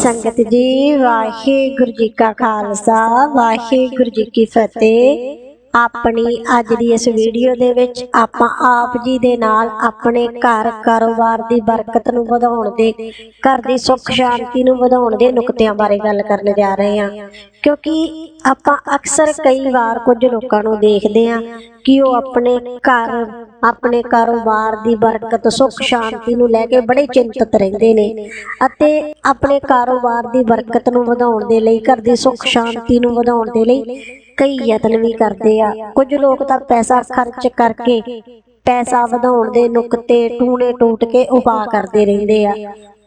ਸੰਗਤ ਜੀ, ਵਾਹਿਗੁਰੂ ਜੀ ਕਾ ਖਾਲਸਾ, ਵਾਹਿਗੁਰੂ ਜੀ ਕੀ ਫਤਿਹ। ਆਪਣੀ ਅੱਜ ਦੀ ਇਸ ਵੀਡੀਓ ਦੇ ਵਿੱਚ ਆਪਾਂ ਆਪ ਜੀ ਦੇ ਨਾਲ ਆਪਣੇ ਘਰ ਕਾਰੋਬਾਰ ਦੀ ਬਰਕਤ ਨੂੰ ਵਧਾਉਣ ਦੇ, ਘਰ ਦੀ ਸੁੱਖ ਸ਼ਾਂਤੀ ਨੂੰ ਵਧਾਉਣ ਦੇ ਨੁਕਤਿਆਂ ਬਾਰੇ ਗੱਲ ਕਰਨ ਜਾ ਰਹੇ ਹਾਂ। ਕਿਉਂਕਿ ਆਪਾਂ ਅਕਸਰ ਕਈ ਵਾਰ ਕੁਝ ਲੋਕਾਂ ਨੂੰ ਦੇਖਦੇ ਹਾਂ ਕਿ ਉਹ ਆਪਣੇ ਘਰ ਆਪਣੇ ਕਾਰੋਬਾਰ ਦੀ ਬਰਕਤ, ਸੁੱਖ, ਸ਼ਾਂਤੀ ਨੂੰ ਲੈ ਕੇ ਬੜੇ ਚਿੰਤਤ ਰਹਿੰਦੇ ਨੇ ਅਤੇ ਆਪਣੇ ਕਾਰੋਬਾਰ ਦੀ ਬਰਕਤ ਨੂੰ ਵਧਾਉਣ ਦੇ ਲਈ, ਘਰ ਦੀ ਸੁੱਖ, ਸ਼ਾਂਤੀ ਨੂੰ ਵਧਾਉਣ ਦੇ ਲਈ ਕਈ ਯਤਨ ਵੀ ਕਰਦੇ ਆ। ਕੁਝ ਲੋਕ ਤਾਂ ਪੈਸਾ ਖਰਚ ਕਰਕੇ ਪੈਸਾ ਵਧਾਉਣ ਦੇ ਨੁਕਤੇ ਟੂਣੇ ਟੂਟ ਕੇ ਉਪਾਅ ਕਰਦੇ ਰਹਿੰਦੇ ਆ।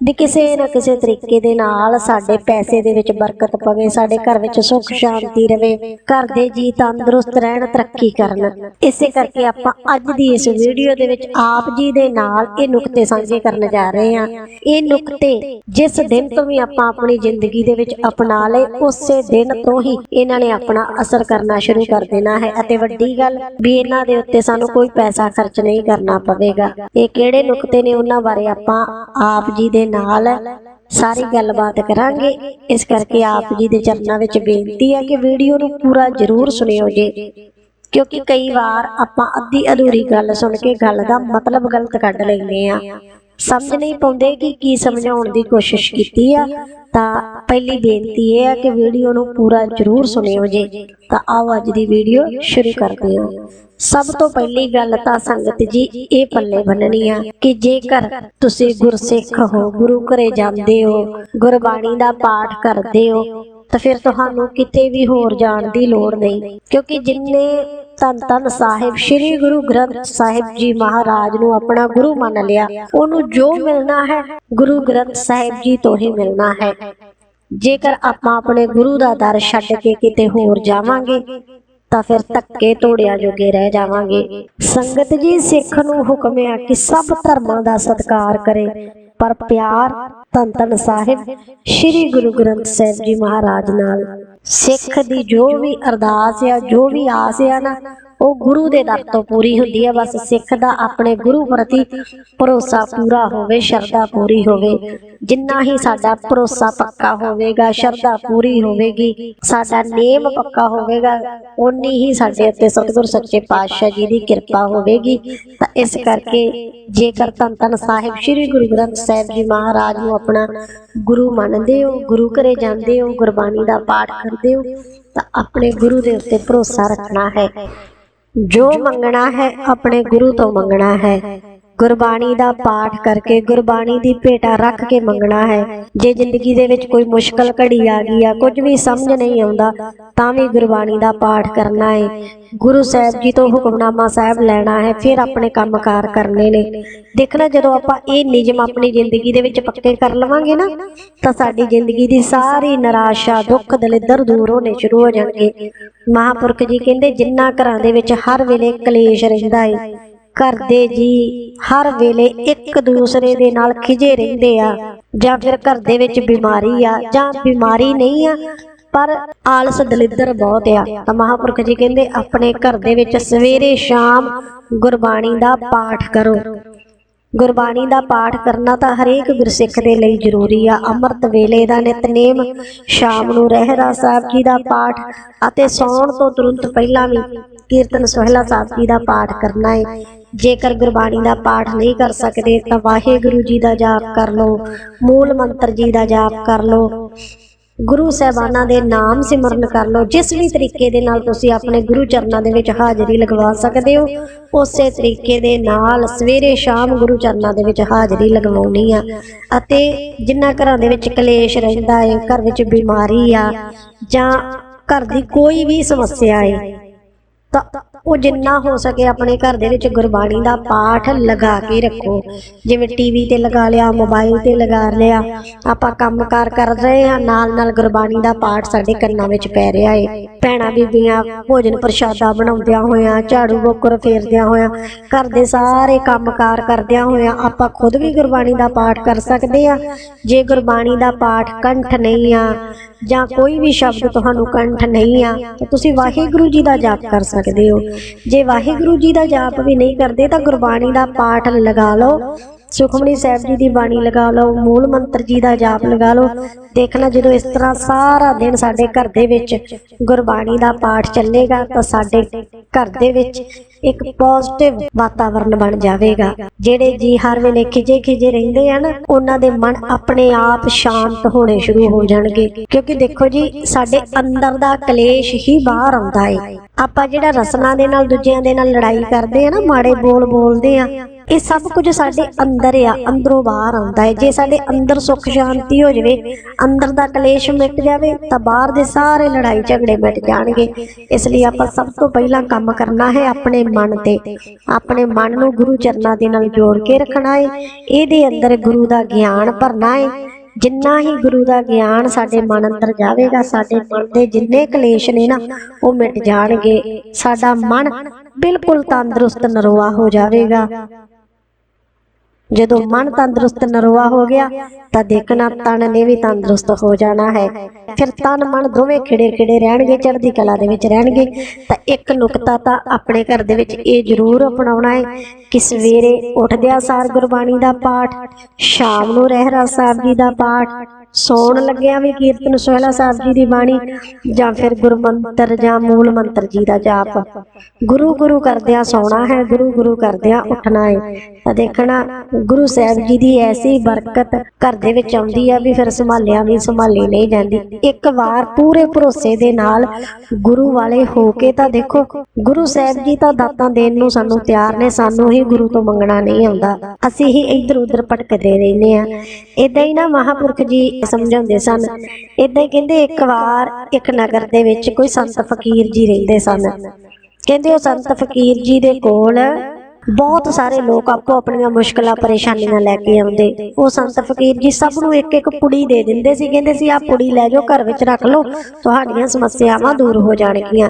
ਵੀ ਕਿਸੇ ਨਾ ਕਿਸੇ ਤਰੀਕੇ ਦੇ ਨਾਲ ਸਾਡੇ ਪੈਸੇ ਦੇ ਵਿੱਚ ਬਰਕਤ ਪਵੇ, ਸਾਡੇ ਘਰ ਵਿੱਚ ਸੁੱਖ, ਸ਼ਾਂਤੀ ਰਵੇ, ਘਰ ਦੇ ਜੀ ਤੰਦਰੁਸਤ ਰਹਿਣ, ਤਰੱਕੀ ਕਰਨ। ਇਸੇ ਕਰਕੇ ਆਪਾਂ ਅੱਜ ਦੀ ਇਸ ਵੀਡੀਓ ਦੇ ਵਿੱਚ ਆਪ ਜੀ ਦੇ ਨਾਲ ਇਹ ਨੁਕਤੇ ਸਾਂਝੇ ਕਰਨ ਜਾ ਰਹੇ ਹਾਂ। ਇਹ ਨੁਕਤੇ ਜਿਸ ਦਿਨ ਤੋਂ ਵੀ ਆਪਾਂ ਆਪਣੀ ਜ਼ਿੰਦਗੀ ਦੇ ਵਿੱਚ ਅਪਣਾ ਲਏ, ਉਸੇ ਦਿਨ ਤੋਂ ਹੀ ਇਹਨਾਂ ਨੇ ਆਪਣਾ ਅਸਰ ਕਰਨਾ ਸ਼ੁਰੂ ਕਰ ਦੇਣਾ ਹੈ ਅਤੇ ਵੱਡੀ ਗੱਲ ਵੀ ਇਹਨਾਂ ਦੇ ਉੱਤੇ ਸਾਨੂੰ ਕੋਈ ਪੈਸਾ ਖਰਚ ਨਹੀਂ ਕਰਨਾ ਪਵੇਗਾ। ਇਹ ਕਿਹੜੇ ਨੁਕਤੇ ਨੇ ਉਹਨਾਂ ਬਾਰੇ ਆਪਾਂ ਆਪ ਜੀ ਦੇ ਨਾਲ ਸਾਰੀ ਗੱਲਬਾਤ ਕਰਾਂਗੇ। ਇਸ ਕਰਕੇ ਆਪ ਜੀ ਦੇ ਚਰਨਾਂ ਵਿੱਚ ਬੇਨਤੀ ਹੈ ਕਿ ਵੀਡੀਓ ਨੂੰ ਪੂਰਾ ਜ਼ਰੂਰ ਸੁਣਿਓ ਜੀ। ਕਿਉਂਕਿ ਕਈ ਵਾਰ ਆਪਾਂ ਅੱਧੀ ਅਧੂਰੀ ਗੱਲ ਸੁਣ ਕੇ ਗੱਲ ਦਾ ਮਤਲਬ ਗਲਤ ਕੱਢ ਲੈਂਦੇ ਆ ਸਮਝ ਨਹੀਂ ਪਾਉਂਦੇ ਕਿ ਕੀ ਸਮਝਾਉਣ ਦੀ ਕੋਸ਼ਿਸ਼ ਕੀਤੀ ਆ। ਤਾਂ ਪਹਿਲੀ ਬੇਨਤੀ ਇਹ ਹੈ ਕਿ ਵੀਡੀਓ ਨੂੰ ਪੂਰਾ ਜ਼ਰੂਰ ਸੁਣਿਓ ਜੀ। ਤਾਂ ਆਓ ਅੱਜ ਦੀ ਵੀਡੀਓ ਸ਼ੁਰੂ ਕਰਦੇ ਹਾਂ। ਸਭ ਤੋਂ ਪਹਿਲੀ ਗੱਲ ਤਾਂ ਸੰਗਤ ਜੀ, ਇਹ ਪੱਲੇ ਬੰਨਣੀ ਆ ਕਿ ਜੇਕਰ ਤੁਸੀਂ ਗੁਰਸਿੱਖ ਹੋ, ਗੁਰੂ ਘਰੇ ਜਾਂਦੇ ਹੋ, ਗੁਰਬਾਣੀ ਦਾ ਪਾਠ ਕਰਦੇ ਹੋ, ਤਾਂ ਫਿਰ ਤੁਹਾਨੂੰ ਕਿਤੇ ਵੀ ਹੋਰ ਜਾਣ ਦੀ ਲੋੜ ਨਹੀਂ। ਕਿਉਂਕਿ ਜਿੰਨੇ ਧੰਨ ਧੰਨ ਸਾਹਿਬ ਸ੍ਰੀ ਗੁਰੂ ਗ੍ਰੰਥ ਸਾਹਿਬ ਜੀ ਮਹਾਰਾਜ ਨੂੰ ਆਪਣਾ ਗੁਰੂ ਮੰਨ ਲਿਆ। ਉਹਨੂੰ ਜੋ ਮਿਲਣਾ ਹੈ, ਗੁਰੂ ਗ੍ਰੰਥ ਸਾਹਿਬ ਜੀ ਤੋਂ ਹੀ ਮਿਲਣਾ ਹੈ। ਜੇਕਰ ਆਪਾਂ ਆਪਣੇ ਗੁਰੂ ਦਾ ਦਰ ਛੱਡ ਕੇ ਕਿਤੇ ਹੋਰ ਜਾਵਾਂਗੇ, ਤਾਂ ਫਿਰ ਧੱਕੇ ਤੋੜਿਆ ਜੋਗੇ ਰਹਿ ਜਾਵਾਂਗੇ। ਸੰਗਤ ਜੀ, ਸਿੱਖ ਨੂੰ ਹੁਕਮ ਹੈ ਕਿ ਸਭ ਧਰਮਾਂ ਦਾ ਸਤਿਕਾਰ ਕਰੇ। ਪਰ ਪਿਆਰ ਧੰਨ ਧੰਨ ਸਾਹਿਬ, ਸ੍ਰੀ ਗੁਰੂ ਗ੍ਰੰਥ ਸਾਹਿਬ ਜੀ ਮਹਾਰਾਜ ਨਾਲ। ਸਿੱਖ ਦੀ ਜੋ ਵੀ ਅਰਦਾਸ ਆ, ਜੋ ਵੀ ਆਸ ਆ ਨਾ, ਉਹ ਗੁਰੂ ਦੇ ਦਰ ਤੋਂ ਪੂਰੀ ਹੁੰਦੀ ਹੈ ਬਸ ਸਿੱਖ ਦਾ ਆਪਣੇ ਗੁਰੂ ਪ੍ਰਤੀ ਭਰੋਸਾ ਪੂਰਾ ਹੋਵੇ, ਸ਼ਰਧਾ ਪੂਰੀ ਹੋਵੇ। ਜਿੰਨਾ ਹੀ ਸਾਡਾ ਭਰੋਸਾ ਪੱਕਾ ਹੋਵੇਗਾ, ਸ਼ਰਧਾ ਪੂਰੀ ਹੋਵੇਗੀ, ਸਾਡਾ ਨੇਮ ਪੱਕਾ ਹੋਵੇਗਾ, ਓਨੀ ਹੀ ਸਾਡੇ ਉੱਤੇ ਸਤਿਗੁਰ ਸੱਚੇ ਪਾਤਸ਼ਾਹ ਜੀ ਦੀ ਕਿਰਪਾ ਹੋਵੇਗੀ। ਤਾਂ ਇਸ ਕਰਕੇ ਜੇਕਰ ਧੰਨ ਧੰਨ ਸਾਹਿਬ ਸ੍ਰੀ ਗੁਰੂ ਗ੍ਰੰਥ ਸਾਹਿਬ ਜੀ ਮਹਾਰਾਜ ਨੂੰ ਆਪਣਾ ਗੁਰੂ ਮੰਨਦੇ ਹੋ, ਗੁਰੂ ਘਰੇ ਜਾਂਦੇ ਹੋ, ਗੁਰਬਾਣੀ ਦਾ ਪਾਠ ਕਰਦੇ ਹੋ, ਤਾਂ ਆਪਣੇ ਗੁਰੂ ਦੇ ਉੱਤੇ ਭਰੋਸਾ ਰੱਖਣਾ ਹੈ। ਜੋ ਮੰਗਣਾ ਹੈ, ਆਪਣੇ ਗੁਰੂ ਤੋਂ ਮੰਗਣਾ ਹੈ। ਗੁਰਬਾਣੀ ਦਾ ਪਾਠ ਕਰਕੇ ਗੁਰਬਾਣੀ ਦੀ ਭੇਟਾ ਰੱਖ ਕੇ ਮੰਗਣਾ ਹੈ। ਜੇ ਜ਼ਿੰਦਗੀ ਦੇ ਵਿੱਚ ਕੋਈ ਮੁਸ਼ਕਲ ਘੜੀ ਆ ਗਈ ਆ, ਕੁਝ ਵੀ ਸਮਝ ਨਹੀਂ ਆਉਂਦਾ, ਤਾਂ ਵੀ ਗੁਰਬਾਣੀ ਦਾ ਪਾਠ ਕਰਨਾ ਹੈ। ਗੁਰੂ ਸਾਹਿਬ ਜੀ ਤੋਂ ਹੁਕਮਨਾਮਾ ਸਾਹਿਬ ਲੈਣਾ ਹੈ, ਫਿਰ ਆਪਣੇ ਕੰਮਕਾਰ ਕਰਨੇ ਨੇ। ਦੇਖਣਾ ਜਦੋਂ ਆਪਾਂ ਇਹ ਨਿਯਮ ਆਪਣੀ ਜ਼ਿੰਦਗੀ ਦੇ ਵਿੱਚ ਪੱਕੇ ਕਰ ਲਵਾਂਗੇ ਨਾ, ਤਾਂ ਸਾਡੀ ਜ਼ਿੰਦਗੀ ਦੀ ਸਾਰੀ ਨਿਰਾਸ਼ਾ, ਦੁੱਖ, ਦਲਿੱਦਰ ਦੂਰ ਹੋਣੇ ਸ਼ੁਰੂ ਹੋ ਜਾਣਗੇ। ਮਹਾਪੁਰਖ ਜੀ ਕਹਿੰਦੇ, ਜਿੰਨਾ ਘਰਾਂ ਦੇ ਵਿੱਚ ਹਰ ਵੇਲੇ ਕਲੇਸ਼ ਰਹਿੰਦਾ ਹੈ ਘਰ ਦੇ ਜੀ। ਹਰ ਵੇਲੇ ਇੱਕ ਦੂਸਰੇ ਦੇ ਨਾਲ ਖਿਜੇ ਰਹਿੰਦੇ ਆ। ਜਾਂ ਫਿਰ ਘਰ ਦੇ ਵਿੱਚ ਬਿਮਾਰੀ ਆ, ਜਾਂ ਬਿਮਾਰੀ ਨਹੀਂ ਆ, ਪਰ ਆਲਸ ਦਲਿੱਦਰ ਬਹੁਤ ਆ। ਤਾਂ ਮਹਾਪੁਰਖ ਜੀ ਕਹਿੰਦੇ, ਆਪਣੇ ਘਰ ਦੇ ਵਿੱਚ ਸਵੇਰੇ ਸ਼ਾਮ ਗੁਰਬਾਣੀ ਦਾ ਪਾਠ ਕਰੋ। ਗੁਰਬਾਣੀ ਦਾ ਪਾਠ ਕਰਨਾ ਤਾਂ ਹਰੇਕ ਗੁਰਸਿੱਖ ਦੇ ਲਈ ਜ਼ਰੂਰੀ ਆ। ਅੰਮ੍ਰਿਤ ਵੇਲੇ ਦਾ ਨਿਤਨੇਮ ਸ਼ਾਮ ਨੂੰ ਰਹਿਰਾ ਸਾਹਿਬ ਜੀ ਦਾ ਪਾਠ ਅਤੇ ਸੌਣ ਤੋਂ ਤੁਰੰਤ ਪਹਿਲਾਂ ਵੀ ਕੀਰਤਨ ਸੋਹਲਾ ਸਾਹਿਬ ਜੀ ਦਾ ਪਾਠ ਕਰਨਾ ਹੈ ਜੇਕਰ ਗੁਰਬਾਣੀ ਦਾ ਪਾਠ ਨਹੀਂ ਕਰ ਸਕਦੇ ਤਾਂ ਵਾਹਿਗੁਰੂ ਜੀ ਦਾ ਜਾਪ ਕਰ ਲਓ, ਮੂਲ ਮੰਤਰ ਜੀ ਦਾ ਜਾਪ ਕਰ ਲਓ, ਗੁਰੂ ਸਾਹਿਬਾਨਾਂ ਦੇ ਨਾਮ ਸਿਮਰਨ ਕਰ ਲਓ, ਜਿਸ ਵੀ ਤਰੀਕੇ ਦੇ ਨਾਲ ਤੁਸੀਂ ਆਪਣੇ ਗੁਰੂ ਚਰਨਾਂ ਦੇ ਵਿੱਚ ਹਾਜ਼ਰੀ ਲਗਵਾ ਸਕਦੇ ਹੋ, ਉਸੇ ਤਰੀਕੇ ਦੇ ਨਾਲ ਸਵੇਰੇ ਸ਼ਾਮ ਗੁਰੂ ਚਰਨਾਂ ਦੇ ਵਿੱਚ ਹਾਜ਼ਰੀ ਲਗਵਾਉਣੀ ਆ। ਅਤੇ ਜਿੰਨਾ ਘਰਾਂ ਦੇ ਵਿੱਚ ਕਲੇਸ਼ ਰਹਿੰਦਾ ਹੈ ਘਰ ਵਿੱਚ ਬਿਮਾਰੀ ਆ ਜਾਂ ਘਰ ਦੀ ਕੋਈ ਵੀ ਸਮੱਸਿਆ ਹੈ ਤਾਂ ਉਹ ਜਿੰਨਾ ਹੋ ਸਕੇ ਆਪਣੇ ਘਰ ਦੇ ਵਿੱਚ ਗੁਰਬਾਣੀ ਦਾ ਪਾਠ ਲਗਾ ਕੇ ਰੱਖੋ। ਜਿਵੇਂ ਟੀਵੀ ਤੇ ਲਗਾ ਲਿਆ ਮੋਬਾਈਲ ਤੇ ਲਗਾ ਲਿਆ, ਆਪਾਂ ਕੰਮਕਾਰ ਕਰ ਰਹੇ ਆ ਨਾਲ ਨਾਲ ਗੁਰਬਾਣੀ ਦਾ ਪਾਠ ਸਾਡੇ ਕੰਨਾਂ ਵਿੱਚ ਪੈ ਰਿਹਾ ਏ। ਭੈਣਾਂ ਬੀਬੀਆਂ ਭੋਜਨ ਪ੍ਰਸ਼ਾਦਾ ਬਣਾਉਂਦਿਆਂ ਹੋਇਆਂ, ਝਾੜੂ ਬੋਕਰ ਫੇਰਦਿਆਂ ਹੋਇਆਂ, ਘਰ ਦੇ ਸਾਰੇ ਕੰਮਕਾਰ ਕਰਦਿਆਂ ਹੋਇਆਂ, ਆਪਾਂ ਖੁਦ ਵੀ ਗੁਰਬਾਣੀ ਦਾ ਪਾਠ ਕਰ ਸਕਦੇ ਆ ਜੇ ਗੁਰਬਾਣੀ ਦਾ ਪਾਠ ਕੰਠ ਨਹੀਂ ਆ ਜਾਂ ਕੋਈ ਵੀ ਸ਼ਬਦ ਤੁਹਾਨੂੰ ਕੰਠ ਨਹੀਂ ਆ, ਤਾਂ ਤੁਸੀਂ ਵਾਹਿਗੁਰੂ ਜੀ ਦਾ ਜਾਪ ਕਰ ਸਕਦੇ ਹੋ। ਜੇ ਵਾਹਿਗੁਰੂ ਜੀ ਦਾ ਜਾਪ ਵੀ ਨਹੀਂ ਕਰਦੇ, ਤਾਂ ਗੁਰਬਾਣੀ ਦਾ ਪਾਠ ਲਗਾ ਲਓ। ਸੁਖਮਨੀ ਸਾਹਿਬ ਜੀ ਦੀ ਬਾਣੀ ਲਗਾ ਲਓ, ਮੂਲ ਮੰਤਰ ਜੀ ਦਾ ਜਾਪ ਲਗਾ ਲਓ। ਦੇਖਣਾ ਜਦੋਂ ਇਸ ਤਰ੍ਹਾਂ ਸਾਰਾ ਦਿਨ ਸਾਡੇ ਘਰ ਦੇ ਵਿੱਚ ਗੁਰਬਾਣੀ ਦਾ ਪਾਠ ਚੱਲੇਗਾ, ਤਾਂ ਸਾਡੇ ਘਰ ਦੇ ਵਿੱਚ ਇੱਕ ਪੋਜ਼ਿਟਿਵ ਵਾਤਾਵਰਣ ਬਣ ਜਾਵੇਗਾ। ਜਿਹੜੇ ਜੀ ਹਰ ਵੇਲੇ ਖਿਜੇ ਖਿਜੇ ਰਹਿੰਦੇ ਹਨ ਉਹਨਾਂ ਦੇ ਮਨ ਆਪਣੇ ਆਪ ਸ਼ਾਂਤ ਹੋਣੇ ਸ਼ੁਰੂ ਹੋ ਜਾਣਗੇ। ਕਿਉਂਕਿ ਦੇਖੋ ਜੀ, ਸਾਡੇ ਅੰਦਰ ਦਾ ਕਲੇਸ਼ ਹੀ ਬਾਹਰ ਆਉਂਦਾ ਹੈ ਆਪਾਂ ਜਿਹੜਾ ਰਸਨਾ ਦੇ ਨਾਲ, ਦੂਜਿਆਂ ਦੇ ਨਾਲ ਲੜਾਈ ਕਰਦੇ ਆ ਨਾ, ਮਾੜੇ ਬੋਲ ਬੋਲਦੇ ਆ ਇਹ ਸਭ ਕੁਝ ਸਾਡੇ ਅੰਦਰ ਆ, ਅੰਦਰੋਂ ਬਾਹਰ ਆਉਂਦਾ ਹੈ। ਜੇ ਸਾਡੇ ਅੰਦਰ ਸੁੱਖ ਸ਼ਾਂਤੀ ਹੋ ਜਾਵੇ, ਅੰਦਰ ਦਾ ਕਲੇਸ਼ ਮਿਟ ਜਾਵੇ, ਤਾਂ ਬਾਹਰ ਦੇ ਸਾਰੇ ਲੜਾਈ ਝਗੜੇ ਮਿਟ ਜਾਣਗੇ। ਇਸ ਲਈ ਆਪਾਂ ਸਭ ਤੋਂ ਪਹਿਲਾਂ ਕੰਮ ਕਰਨਾ ਹੈ ਆਪਣੇ ਮਨ ਤੇ। ਆਪਣੇ ਮਨ ਨੂੰ ਗੁਰੂ ਚਰਨਾਂ ਦੇ ਨਾਲ ਜੋੜ ਕੇ ਰੱਖਣਾ ਹੈ। ਇਹਦੇ ਅੰਦਰ ਗੁਰੂ ਦਾ ਗਿਆਨ ਭਰਨਾ ਹੈ। ਜਿੰਨਾ ਹੀ ਗੁਰੂ ਦਾ ਗਿਆਨ ਸਾਡੇ ਮਨ ਅੰਦਰ ਜਾਵੇਗਾ, ਸਾਡੇ ਮਨ ਦੇ ਜਿੰਨੇ ਕਲੇਸ਼ ਨੇ ਨਾ, ਉਹ ਮਿਟ ਜਾਣਗੇ। ਸਾਡਾ ਮਨ ਬਿਲਕੁਲ ਤੰਦਰੁਸਤ ਨਰੋਆ ਹੋ ਜਾਵੇਗਾ। ਜਦੋਂ ਮਨ ਤੰਦਰੁਸਤ ਨਰੋਆ ਹੋ ਗਿਆ ਤਾਂ ਦੇਖਣਾ ਤਨ ਨੇ ਵੀ ਤੰਦਰੁਸਤ ਹੋ ਜਾਣਾ ਹੈ ਫਿਰ ਤਨ ਮਨ ਦੋਵੇਂ ਖਿੜੇ ਖਿੜੇ ਰਹਿਣਗੇ ਚੜ੍ਹਦੀ ਕਲਾ ਦੇ ਵਿੱਚ ਰਹਿਣਗੇ। ਤਾਂ ਇੱਕ ਨੁਕਤਾ ਤਾਂ ਆਪਣੇ ਘਰ ਦੇ ਵਿੱਚ ਇਹ ਜ਼ਰੂਰ ਅਪਣਾਉਣਾ ਹੈ ਕਿ ਸਵੇਰੇ ਉੱਠਦਿਆਂ ਸਾਰ ਗੁਰਬਾਣੀ ਦਾ ਪਾਠ ਸ਼ਾਮ ਨੂੰ ਰਹਿਰਾਸ ਸਾਹਿਬ ਜੀ ਦਾ ਪਾਠ ਸੌਣ ਲੱਗਿਆਂ ਵੀ ਕੀਰਤਨ ਸੋਹਿਲਾ ਸਾਹਿਬ ਜੀ ਦੀ ਬਾਣੀ ਜਾਂ ਫਿਰ ਗੁਰਮੰਤਰ ਜਾਂ ਮੂਲ ਮੰਤਰ ਜੀ ਦਾ ਜਾਪ। ਗੁਰੂ ਗੁਰੂ ਕਰਦਿਆਂ ਸੌਣਾ ਹੈ ਗੁਰੂ ਗੁਰੂ ਕਰਦਿਆਂ ਉੱਠਣਾ ਹੈ। ਤਾਂ ਦੇਖਣਾ ਗੁਰੂ ਸਾਹਿਬ ਜੀ ਦੀ ਐਸੀ ਬਰਕਤ ਘਰ ਦੇ ਵਿੱਚ ਆਉਂਦੀ ਆ ਵੀ ਫਿਰ ਸੰਭਾਲਿਆ ਵੀ ਸੰਭਾਲੀ ਨਹੀਂ ਜਾਂਦੀ। ਇੱਕ ਵਾਰ ਪੂਰੇ ਭਰੋਸੇ ਦੇ ਨਾਲ ਗੁਰੂ ਵਾਲੇ ਹੋ ਕੇ ਤਾਂ ਦੇਖੋ ਗੁਰੂ ਸਾਹਿਬ ਜੀ ਤਾਂ ਦਾਤਾਂ ਦੇਣ ਨੂੰ ਸਾਨੂੰ ਤਿਆਰ ਨੇ ਸਾਨੂੰ ਹੀ ਗੁਰੂ ਤੋਂ ਮੰਗਣਾ ਨਹੀਂ ਆਉਂਦਾ। ਅਸੀਂ ਹੀ ਇੱਧਰ ਉੱਧਰ ਭਟਕਦੇ ਰਹਿੰਦੇ ਆ ਇਦਾਂ ਹੀ। ਨਾ ਮਹਾਪੁਰਖ ਜੀ ਸਮਝਾਉਂਦੇ ਸਨ। ਇਦਾਂ ਹੀ ਕਹਿੰਦੇ ਇੱਕ ਵਾਰ ਇੱਕ ਨਗਰ ਦੇ ਵਿੱਚ ਕੋਈ ਸੰਤ ਫਕੀਰ ਜੀ ਰਹਿੰਦੇ ਸਨ। ਕਹਿੰਦੇ ਉਹ ਸੰਤ ਫਕੀਰ ਜੀ ਦੇ ਕੋਲ ਬਹੁਤ ਸਾਰੇ ਲੋਕ ਆਪੋ ਆਪਣੀਆਂ ਮੁਸ਼ਕਲਾਂ, ਪਰੇਸ਼ਾਨੀਆਂ ਲੈ ਕੇ ਆਉਂਦੇ। ਉਹ ਸੰਤ ਫਕੀਰ ਜੀ ਸਭ ਨੂੰ ਇੱਕ ਇੱਕ ਪੁੜੀ ਦੇ ਦਿੰਦੇ ਸੀ, ਕਹਿੰਦੇ ਸੀ, ਆਹ ਪੁੜੀ ਲੈ ਜਾਓ, ਘਰ ਵਿੱਚ ਰੱਖ ਲਓ, ਤੁਹਾਡੀਆਂ ਸਮੱਸਿਆਵਾਂ ਦੂਰ ਹੋ ਜਾਣਗੀਆਂ।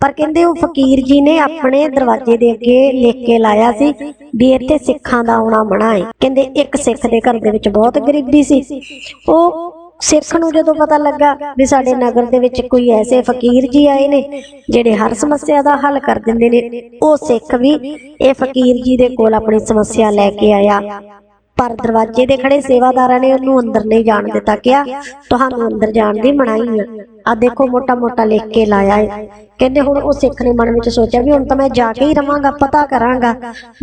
ਪਰ ਕਹਿੰਦੇ ਉਹ ਫਕੀਰ ਜੀ ਨੇ ਆਪਣੇ ਦਰਵਾਜ਼ੇ ਦੇ ਅੱਗੇ ਲਿਖ ਕੇ ਲਾਇਆ ਸੀ ਵੀ ਇੱਥੇ ਸਿੱਖਾਂ ਦਾ ਆਉਣਾ ਮਨਾ ਹੈ ਕਹਿੰਦੇ ਇੱਕ ਸਿੱਖ ਦੇ ਘਰ ਦੇ ਵਿੱਚ ਬਹੁਤ ਗਰੀਬੀ ਸੀ। ਉਹ ਸਿੱਖ ਨੂੰ ਜਦੋਂ ਪਤਾ ਲੱਗਾ ਵੀ ਸਾਡੇ ਨਗਰ ਦੇ ਵਿੱਚ ਕੋਈ ਐਸੇ ਫਕੀਰ ਜੀ ਆਏ ਨੇ, ਜਿਹੜੇ ਹਰ ਸਮੱਸਿਆ ਦਾ ਹੱਲ ਕਰ ਦਿੰਦੇ ਨੇ, ਉਹ ਸਿੱਖ ਵੀ ਇਹ ਫਕੀਰ ਜੀ ਦੇ ਕੋਲ ਆਪਣੀ ਸਮੱਸਿਆ ਲੈ ਕੇ ਆਇਆ। ਪਰ ਦਰਵਾਜ਼ੇ ਦੇ ਖੜੇ ਸੇਵਾਦਾਰਾਂ ਨੇ ਉਹਨੂੰ ਅੰਦਰ ਨਹੀਂ ਜਾਣ ਦਿੱਤਾ, ਕਿਹਾ, ਤੁਹਾਨੂੰ ਅੰਦਰ ਜਾਣ ਦੀ ਮਨਾਹੀ ਆ ਆ ਦੇਖੋ ਮੋਟਾ ਮੋਟਾ ਲਿਖ ਕੇ ਲਾਇਆ ਹੈ ਕਹਿੰਦੇ ਹੁਣ ਉਹ ਸਿੱਖ ਨੇ ਮਨ ਵਿੱਚ ਸੋਚਿਆ ਵੀ ਹੁਣ ਤਾਂ ਮੈਂ ਜਾ ਕੇ ਹੀ ਰਵਾਂਗਾ ਪਤਾ ਕਰਾਂਗਾ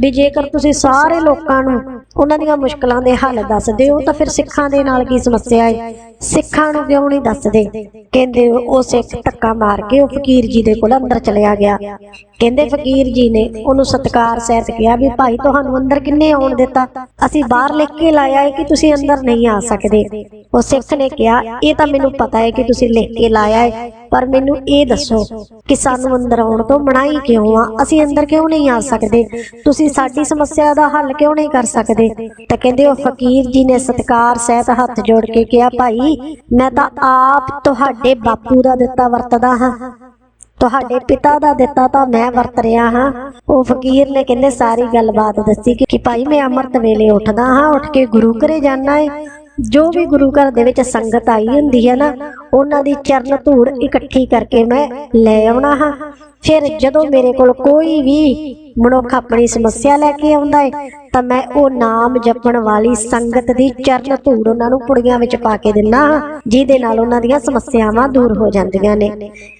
ਵੀ ਜੇਕਰ ਤੁਸੀਂ ਸਾਰੇ ਲੋਕਾਂ ਨੂੰ ਉਹਨਾਂ ਦੀਆਂ ਮੁਸ਼ਕਲਾਂ ਦੇ ਹੱਲ ਦੱਸਦੇ ਹੋ ਤਾਂ ਫਿਰ ਸਿੱਖਾਂ ਦੇ ਨਾਲ ਕੀ ਸਮੱਸਿਆ ਹੈ ਸਿੱਖਾਂ ਨੂੰ ਕਿਉਂ ਨਹੀਂ ਦੱਸਦੇ? ਕਹਿੰਦੇ ਉਹ ਸਿੱਖ ਧੱਕਾ ਮਾਰ ਕੇ ਉਹ ਫਕੀਰ ਜੀ ਦੇ ਕੋਲ ਅੰਦਰ ਚਲਿਆ ਗਿਆ। ਕਹਿੰਦੇ ਫਕੀਰ ਜੀ ਨੇ ਉਹਨੂੰ ਸਤਕਾਰ ਸਹਿਤ ਕਿਹਾ ਵੀ ਭਾਈ ਤੁਹਾਨੂੰ ਅੰਦਰ ਕਿੰਨੇ ਆਉਣ ਦਿੱਤਾ? ਅਸੀਂ ਬਾਹਰ ਲਿਖ ਕੇ ਲਾਇਆ ਹੈ ਕਿ ਤੁਸੀਂ ਅੰਦਰ ਨਹੀਂ ਆ ਸਕਦੇ। ਉਹ ਸਿੱਖ ਨੇ ਕਿਹਾ ਇਹ ਤਾਂ ਮੈਨੂੰ ਪਤਾ ਹੈ ਕਿ ਤੁਸੀਂ ਲਿਖ ਕੇ ਲਾਇਆ ਹੈ। ਪਰ ਮੈਨੂੰ ਇਹ ਦੱਸੋ ਕਿ ਸਾਨੂੰ ਅੰਦਰ ਆਉਣ ਤੋਂ ਮਨਾਹੀ ਕਿਉਂ ਆ? ਅਸੀਂ ਅੰਦਰ ਕਿਉਂ ਨਹੀਂ ਆ ਸਕਦੇ? ਤੁਸੀਂ ਸਾਡੀ ਸਮੱਸਿਆ ਦਾ ਹੱਲ ਕਿਉਂ ਨਹੀਂ ਕਰ ਸਕਦੇ? ਤਾਂ ਕਹਿੰਦੇ ਉਹ ਫਕੀਰ ਜੀ ਨੇ ਸਤਕਾਰ ਸਹਿਤ ਹੱਥ ਜੋੜ ਕੇ ਕਿਹਾ, ਭਾਈ, ਮੈਂ ਤਾਂ ਆਪ ਤੁਹਾਡੇ ਬਾਪੂ ਦਾ ਦਿੱਤਾ ਵਰਤਦਾ ਹਾਂ। ਤੁਹਾਡੇ ਪਿਤਾ ਦਾ ਦਿੱਤਾ ਤਾਂ ਮੈਂ ਵਰਤ ਰਿਹਾ ਹਾਂ। ਉਹ ਫਕੀਰ ਨੇ ਕਹਿੰਦੇ, ਸਾਰੀ ਗੱਲਬਾਤ ਦੱਸੀ ਕਿ ਕਿ ਭਾਈ, ਮੈਂ ਅੰਮ੍ਰਿਤ ਵੇਲੇ ਉੱਠਦਾ ਹਾਂ, ਉੱਠ ਕੇ ਗੁਰੂ ਘਰੇ ਜਾਣਾ ਹੈ ਜੋ ਵੀ ਗੁਰੂ ਘਰ ਦੇ ਵਿੱਚ ਸੰਗਤ ਆਈ ਹੁੰਦੀ ਹੈ ਨਾ ਉਹਨਾਂ ਦੀ ਚਰਨ ਧੂੜ ਇਕੱਠੀ ਕਰਕੇ ਮੈਂ ਲੈ ਆਉਣਾ ਹਾਂ। ਫਿਰ ਜਦੋਂ ਮੇਰੇ ਕੋਲ ਕੋਈ ਵੀ ਮਨੁੱਖ ਆਪਣੀ ਸਮੱਸਿਆ ਲੈ ਕੇ ਆਉਂਦਾ ਹੈ ਤਾਂ ਮੈਂ ਉਹ ਨਾਮ ਜਪਣ ਵਾਲੀ ਸੰਗਤ ਦੀ ਚਰਨ ਧੂੜ ਉਹਨਾਂ ਨੂੰ ਪੁੜੀਆਂ ਵਿੱਚ ਪਾ ਕੇ ਦਿੰਨਾ ਜਿਹਦੇ ਨਾਲ ਉਹਨਾਂ ਦੀਆਂ ਸਮੱਸਿਆਵਾਂ ਦੂਰ ਹੋ ਜਾਂਦੀਆਂ ਨੇ।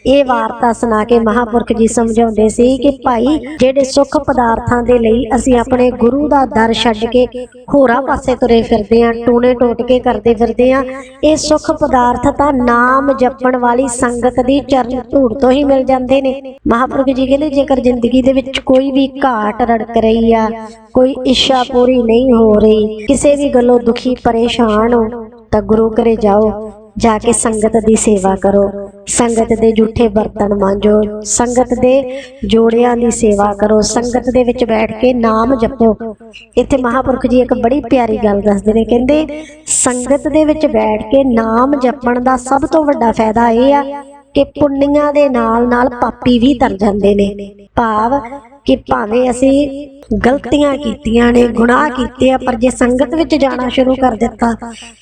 ਇਹ ਵਾਰਤਾ ਸੁਣਾ ਕੇ ਮਹਾਪੁਰਖ ਜੀ ਸਮਝਾਉਂਦੇ ਸੀ ਕਿ ਭਾਈ, ਜਿਹੜੇ ਸੁੱਖ ਪਦਾਰਥਾਂ ਦੇ ਲਈ ਅਸੀਂ ਆਪਣੇ ਗੁਰੂ ਦਾ ਦਰ ਛੱਡ ਕੇ ਹੋਰਾਂ ਪਾਸੇ ਤੁਰੇ ਫਿਰਦੇ ਆਂ ਟੂਣੇ ਟੋਟ ਕੇ ਕਰਦੇ ਫਿਰਦੇ ਆਂ ਇਹ ਸੁੱਖ ਪਦਾਰਥ ਤਾਂ ਨਾਮ ਜਪਣ ਵਾਲੀ ਸੰਗਤ ਦੀ ਚਰਨ ਧੂੜ ਤੋਂ ਹੀ ਮਿਲ ਜਾਂਦੇ ਨੇ। ਮਹਾਪੁਰਖ ਜੀ ਕਹਿੰਦੇ, ਜੇਕਰ ਜ਼ਿੰਦਗੀ ਦੇ ਵਿੱਚ ਕੋਈ ਵੀ ਘਾਟ ਰੜਕ ਰਹੀ ਆ, ਕੋਈ ਇੱਛਾ ਪੂਰੀ ਨਹੀਂ ਹੋ ਰਹੀ। ਕਿਸੇ ਵੀ ਗੱਲੋਂ ਦੁਖੀ, ਪਰੇਸ਼ਾਨ ਹੋ, ਤਾਂ ਗੁਰੂ ਘਰੇ ਜਾਓ, ਜਾ ਕੇ ਸੰਗਤ ਦੀ ਸੇਵਾ ਕਰੋ। ਸੰਗਤ ਦੇ ਝੂਠੇ ਬਰਤਨ ਮਾਂਜੋ, ਸੰਗਤ ਦੇ ਜੋੜਿਆਂ ਦੀ ਸੇਵਾ ਕਰੋ, ਸੰਗਤ ਦੇ ਵਿੱਚ ਬੈਠ ਕੇ ਨਾਮ ਜਪੋ। ਇੱਥੇ ਮਹਾਪੁਰਖ ਜੀ ਇੱਕ ਬੜੀ ਪਿਆਰੀ ਗੱਲ ਦੱਸਦੇ ਨੇ, ਕਹਿੰਦੇ ਸੰਗਤ ਦੇ ਵਿੱਚ ਬੈਠ ਕੇ ਨਾਮ ਜਪਣ ਦਾ ਸਭ ਤੋਂ ਵੱਡਾ ਫਾਇਦਾ ਇਹ ਆ ਕਿ ਪੁੰਨੀਆਂ ਦੇ ਨਾਲ ਨਾਲ ਪਾਪੀ ਵੀ ਤਰ ਜਾਂਦੇ ਨੇ। ਭਾਵ ਕਿ ਭਾਵੇਂ ਅਸੀਂ ਗਲਤੀਆਂ ਕੀਤੀਆਂ ਨੇ, ਗੁਨਾਹ ਕੀਤੇ ਆ, ਪਰ ਜੇ ਸੰਗਤ ਵਿੱਚ ਜਾਣਾ ਸ਼ੁਰੂ ਕਰ ਦਿੱਤਾ,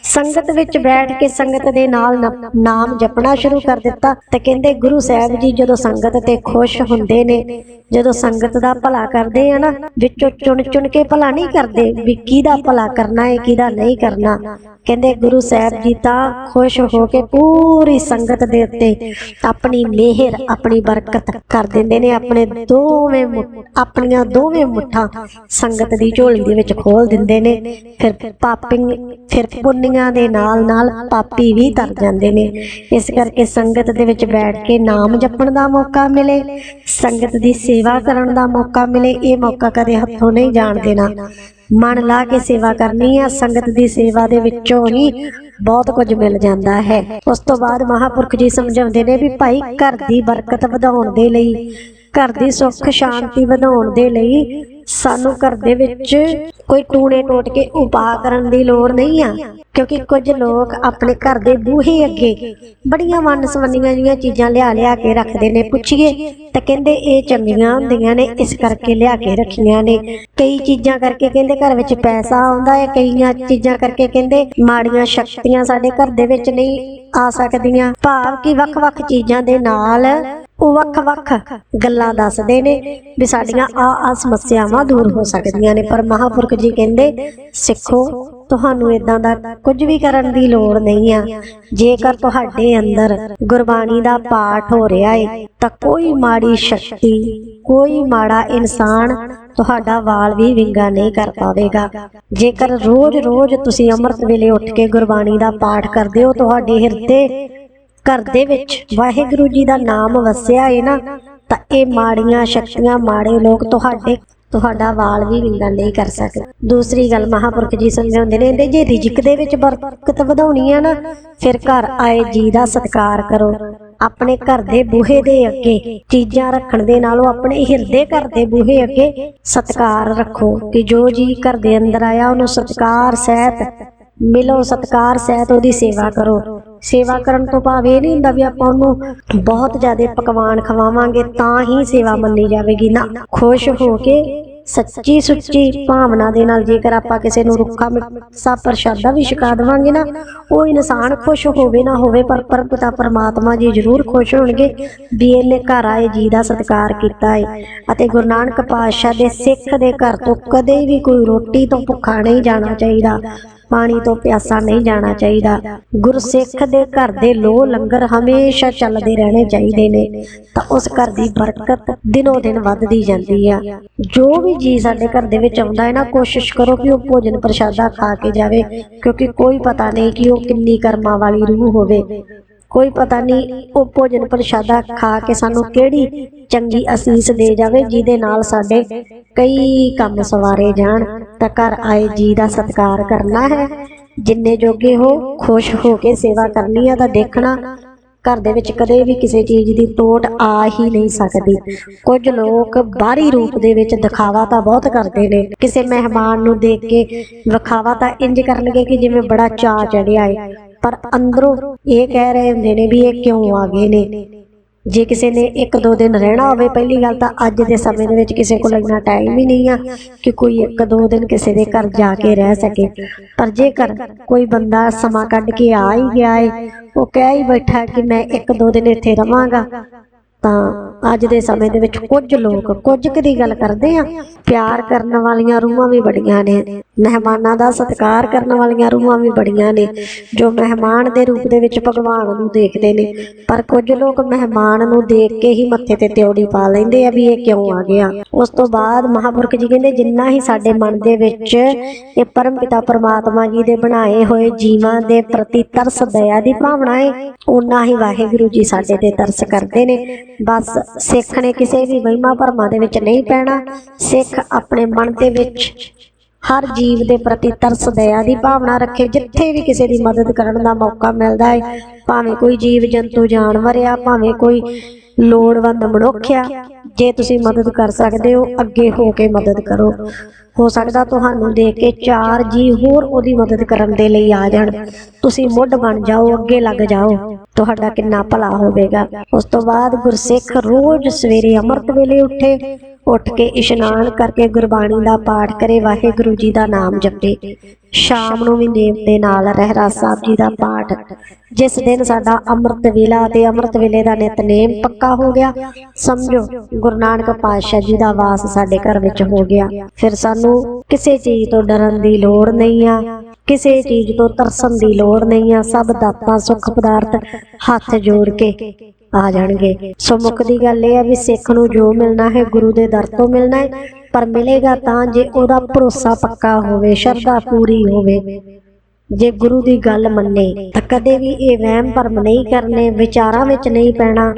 ਸੰਗਤ ਵਿੱਚ ਬੈਠ ਕੇ ਸੰਗਤ ਦੇ ਨਾਲ ਨਾਮ ਜਪਣਾ ਸ਼ੁਰੂ ਕਰ ਦਿੱਤਾ, ਤੇ ਕਹਿੰਦੇ ਗੁਰੂ ਸਾਹਿਬ ਜੀ ਜਦੋਂ ਸੰਗਤ ਤੇ ਖੁਸ਼ ਹੁੰਦੇ ਨੇ, ਜਦੋਂ ਸੰਗਤ ਦਾ ਭਲਾ ਕਰਦੇ ਆ ਨਾ, ਵਿੱਚੋਂ ਚੁਣ ਚੁਣ ਕੇ ਭਲਾ ਨਹੀਂ ਕਰਦੇ ਵੀ ਕਿਹਦਾ ਭਲਾ ਕਰਨਾ ਹੈ ਕਿਹਦਾ ਨਹੀਂ ਕਰਨਾ। ਕਹਿੰਦੇ ਗੁਰੂ ਸਾਹਿਬ ਜੀ ਤਾਂ ਖੁਸ਼ ਹੋ ਕੇ ਪੂਰੀ ਸੰਗਤ ਦੇ ਉੱਤੇ ਆਪਣੀ ਮਿਹਰ, ਆਪਣੀ ਬਰਕਤ ਕਰ ਦਿੰਦੇ ਨੇ, ਆਪਣੇ ਦੋਵੇਂ ਆਪਣੀਆਂ ਦੋਵੇਂ ਮੁੱਠਾਂ ਸੰਗਤ ਦੀ ਝੋਲੀ ਦੇ ਵਿੱਚ ਖੋਲ ਦਿੰਦੇ ਨੇ। ਫਿਰ ਪਾਪੀ ਫਿਰ ਪੁੰਨੀਆਂ ਦੇ ਨਾਲ ਨਾਲ ਪਾਪੀ ਵੀ ਤਰ ਜਾਂਦੇ ਨੇ। ਇਸ ਕਰਕੇ ਸੰਗਤ ਦੇ ਵਿੱਚ ਬੈਠ ਕੇ ਨਾਮ ਜਪਣ ਦਾ ਮੌਕਾ ਮਿਲੇ। ਸੰਗਤ ਦੀ ਸੇਵਾ ਕਰਨ ਦਾ ਮੌਕਾ ਮਿਲੇ। ਇਹ ਮੌਕਾ ਕਦੇ ਹੱਥੋਂ ਨਹੀਂ ਜਾਣ ਦੇਣਾ। ਮਨ ਲਾ ਕੇ ਸੇਵਾ ਕਰਨੀ ਆ। ਸੰਗਤ ਦੀ ਸੇਵਾ ਦੇ ਵਿੱਚੋਂ ਹੀ ਬਹੁਤ ਕੁਝ ਮਿਲ ਜਾਂਦਾ ਹੈ। ਉਸ ਤੋਂ ਬਾਅਦ ਮਹਾਪੁਰਖ ਜੀ ਸਮਝਾਉਂਦੇ ਨੇ ਵੀ ਭਾਈ ਘਰ ਦੀ ਬਰਕਤ ਵਧਾਉਣ ਦੇ ਲਈ ਘਰ ਦੀ ਸੁੱਖ ਸ਼ਾਂਤੀ ਵਧਾਉਣ ਦੇ ਲਈ ਸਾਨੂੰ ਘਰ ਦੇ ਵਿੱਚ ਕੋਈ ਟੂਣੇ ਟੋਟ ਕੇ ਉਪਾਅ ਕਰਨ ਦੀ ਲੋੜ ਨਹੀਂ ਆ। ਕਿਉਂਕਿ ਕੁਝ ਲੋਕ ਆਪਣੇ ਘਰ ਦੇ ਬੂਹੇ ਅੱਗੇ ਬੜੀਆਂ ਵੰਨ-ਸਵੰਨੀਆਂ ਜਿਹੀਆਂ ਚੀਜ਼ਾਂ ਲਿਆ ਲਿਆ ਕੇ ਰੱਖਦੇ ਨੇ। ਪੁੱਛੀਏ ਤਾਂ ਕਹਿੰਦੇ ਇਹ ਚੰਗੀਆਂ ਹੁੰਦੀਆਂ ਨੇ, ਇਸ ਕਰਕੇ ਲਿਆ ਕੇ ਰੱਖੀਆਂ ਨੇ। ਕਈ ਚੀਜ਼ਾਂ ਕਰਕੇ ਕਹਿੰਦੇ ਘਰ ਵਿੱਚ ਪੈਸਾ ਆਉਂਦਾ ਹੈ, ਕਈਆਂ ਚੀਜ਼ਾਂ ਕਰਕੇ ਕਹਿੰਦੇ ਮਾੜੀਆਂ ਸ਼ਕਤੀਆਂ ਸਾਡੇ ਘਰ ਦੇ ਵਿੱਚ ਨਹੀਂ ਆ ਸਕਦੀਆਂ। ਭਾਵ ਕਿ ਵੱਖ-ਵੱਖ ਚੀਜ਼ਾਂ ਦੇ ਨਾਲ ਉਹ ਵੱਖ-ਵੱਖ ਗੱਲਾਂ ਦੱਸਦੇ ਨੇ ਵੀ ਸਾਡੀਆਂ ਆ ਆ ਸਮੱਸਿਆਵਾਂ ਦੂਰ ਹੋ ਸਕਦੀਆਂ ਨੇ। ਪਰ ਮਹਾਪੁਰਖ ਜੀ ਕਹਿੰਦੇ, ਸਿੱਖੋ, ਤੁਹਾਨੂੰ ਇਦਾਂ ਦਾ ਕੁਝ ਵੀ ਕਰਨ ਦੀ ਲੋੜ ਨਹੀਂ ਆ। ਜੇਕਰ ਤੁਹਾਡੇ ਅੰਦਰ ਗੁਰਬਾਣੀ ਦਾ ਪਾਠ ਹੋ ਰਿਹਾ ਹੈ ਤਾਂ ਕੋਈ ਮਾੜੀ ਸ਼ਕਤੀ, ਕੋਈ ਮਾੜਾ ਇਨਸਾਨ ਤੁਹਾਡਾ ਵਾਲ ਵੀ ਵਿੰਗਾ ਨਹੀਂ ਕਰ ਪਾਵੇਗਾ। ਜੇਕਰ ਰੋਜ਼-ਰੋਜ਼ ਤੁਸੀਂ ਅੰਮ੍ਰਿਤ ਵੇਲੇ ਉੱਠ ਕੇ ਗੁਰਬਾਣੀ ਦਾ ਪਾਠ ਕਰਦੇ ਹੋ, ਤੁਹਾਡੇ ਹਿਰਦੇ ਘਰ ਦੇ ਵਿੱਚ ਵਾਹਿਗੁਰੂ ਜੀ ਦਾ ਨਾਮ ਵਸਿਆ ਹੈ ਨਾ, ਤਾਂ ਇਹ ਮਾੜੀਆਂ ਸ਼ਕਤੀਆਂ ਮਾੜੇ ਲੋਕ ਤੁਹਾਡੇ, ਤੁਹਾਡਾ ਵਾਲ ਵੀ ਵਿੰਗਾ ਨਹੀਂ ਕਰ ਸਕਦੇ। ਦੂਸਰੀ ਗੱਲ ਮਹਾਪੁਰਖ ਜੀ ਸਮਝਾਉਂਦੇ ਨੇ, ਇਹਦੇ ਜੇ ਰਿਜਕ ਦੇ ਵਿੱਚ ਬਰਕਤ ਵਧਾਉਣੀ ਆ ਨਾ, ਫਿਰ ਘਰ ਆਏ ਜੀ ਦਾ ਸਤਿਕਾਰ ਕਰੋ। ਆਪਣੇ ਘਰ ਦੇ ਬੂਹੇ ਦੇ ਅੱਗੇ ਚੀਜ਼ਾਂ ਰੱਖਣ ਦੇ ਨਾਲੋਂ ਆਪਣੇ ਹਿਰਦੇ ਘਰ ਦੇ ਬੂਹੇ ਅੱਗੇ ਸਤਿਕਾਰ ਰੱਖੋ ਕਿ ਜੋ ਜੀ ਘਰ ਦੇ ਅੰਦਰ ਆਇਆ, ਉਹਨੂੰ ਸਤਿਕਾਰ ਸਹਿਤ ਮਿਲੋ, ਸਤਿਕਾਰ ਸਹਿਤ ਉਹਦੀ ਸੇਵਾ ਕਰੋ। ਸੇਵਾ ਕਰਨ ਤੋਂ ਭਾਵ ਇਹ ਨਹੀਂ ਹੁੰਦਾ ਵੀ ਆਪਾਂ ਉਹਨੂੰ ਬਹੁਤ ਜ਼ਿਆਦਾ ਪਕਵਾਨ ਖਵਾਵਾਂਗੇ, ਤਾਂ ਹੀ ਸੇਵਾ ਮੰਨੀ ਜਾਵੇਗੀ। ਨਾ, ਖੁਸ਼ ਹੋ ਕੇ ਸੱਚੀ ਸੁੱਚੀ ਭਾਵਨਾ ਦੇ ਨਾਲ ਜੇਕਰ ਆਪਾਂ ਕਿਸੇ ਨੂੰ ਰੁੱਖਾ ਮਿੱਸਾ ਪ੍ਰਸ਼ਾਦਾ ਵੀ ਛਕਾ ਦੇਵਾਂਗੇ ਨਾ, ਉਹ ਇਨਸਾਨ ਖੁਸ਼ ਹੋਵੇ ਨਾ ਹੋਵੇ, ਪਰ ਪਰਮਪਿਤਾ ਪਰਮਾਤਮਾ ਜੀ ਜ਼ਰੂਰ ਖੁਸ਼ ਹੋਣਗੇ ਵੀ ਇਹਨੇ ਘਰ ਆਏ, ਜੀ ਦਾ ਸਤਿਕਾਰ ਕੀਤਾ ਹੈ ਅਤੇ ਗੁਰੂ ਨਾਨਕ ਪਾਤਸ਼ਾਹ ਦੇ ਸਿੱਖ ਦੇ ਘਰ ਤੋਂ ਕਦੇ ਵੀ ਕੋਈ ਰੋਟੀ ਤੋਂ ਭੁੱਖਾ ਨਹੀਂ ਜਾਣਾ ਚਾਹੀਦਾ। ਪਾਣੀ ਤੋਂ ਪਿਆਸਾ ਨਹੀਂ ਜਾਣਾ ਚਾਹੀਦਾ। ਗੁਰਸਿੱਖ ਦੇ ਘਰ ਦੇ ਲੋ ਲੰਗਰ ਹਮੇਸ਼ਾ ਚੱਲਦੇ ਰਹਿਣੇ ਚਾਹੀਦੇ ਨੇ। ਤਾਂ ਉਸ ਘਰ ਦੀ ਬਰਕਤ ਦਿਨੋ ਦਿਨ ਵੱਧਦੀ ਜਾਂਦੀ ਆ। ਜੋ ਵੀ ਜੀ ਸਾਡੇ ਘਰ ਦੇ ਵਿੱਚ ਆਉਂਦਾ ਹੈ ਨਾ, ਕੋਸ਼ਿਸ਼ ਕਰੋ ਕਿ ਉਹ ਭੋਜਨ ਪ੍ਰਸ਼ਾਦਾ ਖਾ ਕੇ ਜਾਵੇ, ਕਿਉਂਕਿ ਕੋਈ ਪਤਾ ਨਹੀਂ ਕਿ ਉਹ ਕਿੰਨੀ ਕਰਮਾਂ ਵਾਲੀ ਰੂਹ ਹੋਵੇ। ਕੋਈ ਪਤਾ ਨਹੀਂ ਉਹ ਭੋਜਨ ਪ੍ਰਸ਼ਾਦਾ ਖਾ ਕੇ ਸਾਨੂੰ ਕਿਹੜੀ ਚੰਗੀ ਅਸੀਸ ਦੇ ਜਾਵੇ, ਜਿਹਦੇ ਨਾਲ ਸਾਡੇ ਕਈ ਕੰਮ ਸਵਾਰੇ ਜਾਣ। ਤਾਂ ਘਰ ਆਏ ਜੀ ਦਾ ਸਤਿਕਾਰ ਕਰਨਾ ਹੈ। ਜਿੰਨੇ ਜੋਗੇ ਹੋ, ਖੁਸ਼ ਹੋ ਕੇ ਸੇਵਾ ਕਰਨੀ ਆ ਤਾਂ ਦੇਖਣਾ। ਘਰ ਦੇ ਵਿੱਚ ਕਦੇ ਵੀ ਕਿਸੇ ਚੀਜ਼ ਦੀ ਟੋਟ ਆ ਹੀ ਨਹੀਂ ਸਕਦੀ। ਕੁਝ ਲੋਕ ਬਾਹਰੀ ਰੂਪ ਦੇ ਵਿੱਚ ਦਿਖਾਵਾ ਤਾਂ ਬਹੁਤ ਕਰਦੇ ਨੇ। ਕਿਸੇ ਮਹਿਮਾਨ ਨੂੰ ਦੇਖ ਕੇ ਵਿਖਾਵਾ ਤਾਂ ਇੰਜ ਕਰਨਗੇ ਕਿ ਜਿਵੇਂ ਬੜਾ ਚਾਅ ਚੜਿਆ ਏ। ਪਰ ਅੰਦਰੋਂ ਇਹ ਕਹਿ ਰਹੇ ਹੁੰਦੇ ਨੇ ਵੀ ਇਹ ਕਿਉਂ ਆ ਗਏ ਨੇ? ਜੇ ਕਿਸੇ ਨੇ ਇੱਕ ਦੋ ਦਿਨ ਰਹਿਣਾ ਹੋਵੇ, ਪਹਿਲੀ ਗੱਲ ਤਾਂ ਅੱਜ ਦੇ ਸਮੇਂ ਦੇ ਵਿੱਚ ਕਿਸੇ ਕੋਲ ਇੰਨਾ ਟਾਈਮ ਹੀ ਨਹੀਂ ਆ ਕਿ ਕੋਈ ਇੱਕ ਦੋ ਦਿਨ ਕਿਸੇ ਦੇ ਘਰ ਜਾ ਕੇ ਰਹਿ ਸਕੇ। ਪਰ ਜੇਕਰ ਕੋਈ ਬੰਦਾ ਸਮਾਂ ਕੱਢ ਕੇ ਆ ਹੀ ਗਿਆ ਏ, ਉਹ ਕਹਿ ਹੀ ਬੈਠਾ ਕਿ ਮੈਂ ਇੱਕ ਦੋ ਦਿਨ ਇੱਥੇ ਰਵਾਂਗਾ। ਤਾਂ ਅੱਜ ਦੇ ਸਮੇਂ ਦੇ ਵਿੱਚ ਕੁਝ ਲੋਕ ਕੁਝ ਕੁ ਦੀ ਗੱਲ ਕਰਦੇ ਆ, ਪਿਆਰ ਕਰਨ ਵਾਲੀਆਂ ਰੂਹਾਂ ਵੀ ਬੜੀਆਂ ਨੇ, ਮਹਿਮਾਨਾਂ ਦਾ ਸਤਿਕਾਰ ਕਰਨ ਵਾਲੀਆਂ ਰੂਹਾਂ ਵੀ ਬੜੀਆਂ ਨੇ, ਜੋ ਮਹਿਮਾਨ ਦੇ ਰੂਪ ਦੇ ਵਿੱਚ ਭਗਵਾਨ ਨੂੰ ਦੇਖਦੇ ਨੇ, ਪਰ ਕੁਝ ਲੋਕ ਮਹਿਮਾਨ ਨੂੰ ਦੇਖ ਕੇ ਹੀ ਮੱਥੇ ਤੇ ਤਿਉੜੀ ਪਾ ਲੈਂਦੇ ਆ ਵੀ ਇਹ ਕਿਉਂ ਆ ਗਿਆ। ਉਸ ਤੋਂ ਬਾਅਦ ਮਹਾਪੁਰਖ ਜੀ ਕਹਿੰਦੇ, ਜਿੰਨਾ ਹੀ ਸਾਡੇ ਮਨ ਦੇ ਵਿੱਚ ਇਹ ਪਰਮ ਪਿਤਾ ਪਰਮਾਤਮਾ ਜੀ ਦੇ ਬਣਾਏ ਹੋਏ ਜੀਵਾਂ ਦੇ ਪ੍ਰਤੀ ਤਰਸ, ਦਇਆ ਦੀ ਭਾਵਨਾ ਹੈ ਉਨਾ ਹੀ ਵਾਹਿਗੁਰੂ ਜੀ ਸਾਡੇ ਤੇ ਤਰਸ ਕਰਦੇ ਨੇ। ਬਸ ਸਿੱਖ ਨੇ ਕਿਸੇ ਵੀ ਵਹਿਮਾਂ ਭਰਮਾਂ ਦੇ ਵਿੱਚ ਨਹੀਂ ਪੈਣਾ। ਸਿੱਖ ਆਪਣੇ ਮਨ ਦੇ ਵਿੱਚ ਹਰ ਜੀਵ ਦੇ ਪ੍ਰਤੀ ਤਰਸ ਦਇਆ ਦੀ ਭਾਵਨਾ ਰੱਖੇ। ਜਿੱਥੇ ਵੀ ਕਿਸੇ ਦੀ ਮਦਦ ਕਰਨ ਦਾ ਮੌਕਾ ਮਿਲਦਾ ਹੈ ਭਾਵੇਂ ਕੋਈ ਜੀਵ ਜੰਤੂ, ਜਾਨਵਰ ਆ, ਭਾਵੇਂ ਕੋਈ ਲੋੜਵੰਦ ਮਨੁੱਖ ਆ, ਜੇ ਤੁਸੀਂ ਮਦਦ ਕਰ ਸਕਦੇ ਹੋ, ਅੱਗੇ ਹੋ ਕੇ ਮਦਦ ਕਰੋ। ਹੋ ਸਕਦਾ ਤੁਹਾਨੂੰ ਦੇਖ ਕੇ ਚਾਰ ਜੀ ਹੋਰ ਉਹਦੀ ਮਦਦ ਕਰਨ ਦੇ ਲਈ ਆ ਜਾਣ। ਤੁਸੀਂ ਮੁੱਢ ਬਣ ਜਾਓ, ਅੱਗੇ ਲੱਗ ਜਾਓ। ਤੁਹਾਡਾ ਕਿੰਨਾ ਭਲਾ ਹੋਵੇਗਾ। ਉਸ ਤੋਂ ਬਾਅਦ ਗੁਰਸਿੱਖ ਰੋਜ਼ ਸਵੇਰੇ ਅੰਮ੍ਰਿਤ ਵੇਲੇ ਉੱਠੇ। ਉੱਠ ਕੇ ਇਸ਼ਨਾਨ ਕਰਕੇ ਗੁਰਬਾਣੀ ਦਾ ਪਾਠ ਕਰੇ, ਵਾਹਿਗੁਰੂ ਜੀ ਦਾ ਨਾਮ ਜਪੇ। ਸ਼ਾਮ ਨੂੰ ਵੀ ਨੇਮ ਦੇ ਨਾਲ ਰਹਿਰਾਸ ਸਾਹਿਬ ਜੀ ਦਾ ਪਾਠ। ਜਿਸ ਦਿਨ ਸਾਡਾ ਅੰਮ੍ਰਿਤ ਵੇਲਾ ਤੇ ਅੰਮ੍ਰਿਤ ਵੇਲੇ ਦਾ ਨਿਤਨੇਮ ਪੱਕਾ ਹੋ ਗਿਆ, ਸਮਝੋ, ਗੁਰੂ ਨਾਨਕ ਪਾਤਸ਼ਾਹ ਜੀ ਦਾ ਵਾਸ ਸਾਡੇ ਘਰ ਵਿੱਚ ਹੋ ਗਿਆ। ਫਿਰ ਸਾਨੂੰ ਕਿਸੇ ਚੀਜ਼ ਤੋਂ ਡਰਨ ਦੀ ਲੋੜ ਨਹੀਂ ਆ। ਕਿਸੇ ਚੀਜ਼ ਤੋਂ ਤਰਸਣ ਦੀ ਲੋੜ ਨਹੀਂ ਆ, ਸਭ ਦਾਤਾਂ ਸੁੱਖ ਪਦਾਰਥ ਹੱਥ ਜੋੜ ਕੇ ਆ ਜਾਣਗੇ। ਸੋ ਮੁੱਖ ਦੀ ਗੱਲ ਇਹ ਹੈ ਵੀ ਸਿੱਖ ਨੂੰ ਜੋ ਮਿਲਣਾ ਹੈ, ਗੁਰੂ ਦੇ ਦਰ ਤੋਂ ਮਿਲਣਾ ਹੈ, ਪਰ ਮਿਲੇਗਾ ਤਾਂ ਜੇ ਉਹਦਾ ਭਰੋਸਾ ਪੱਕਾ ਹੋਵੇ, ਸ਼ਰਧਾ ਪੂਰੀ ਹੋਵੇ। ਜੇ ਗੁਰੂ ਦੀ ਗੱਲ ਮੰਨੇ ਤਾਂ ਕਦੇ ਵੀ ਇਹ ਵਹਿਮ ਭਰਮ ਨਹੀਂ ਕਰਨੇ, ਵਿਚਾਰਾਂ ਵਿੱਚ ਨਹੀਂ ਪੈਣਾ।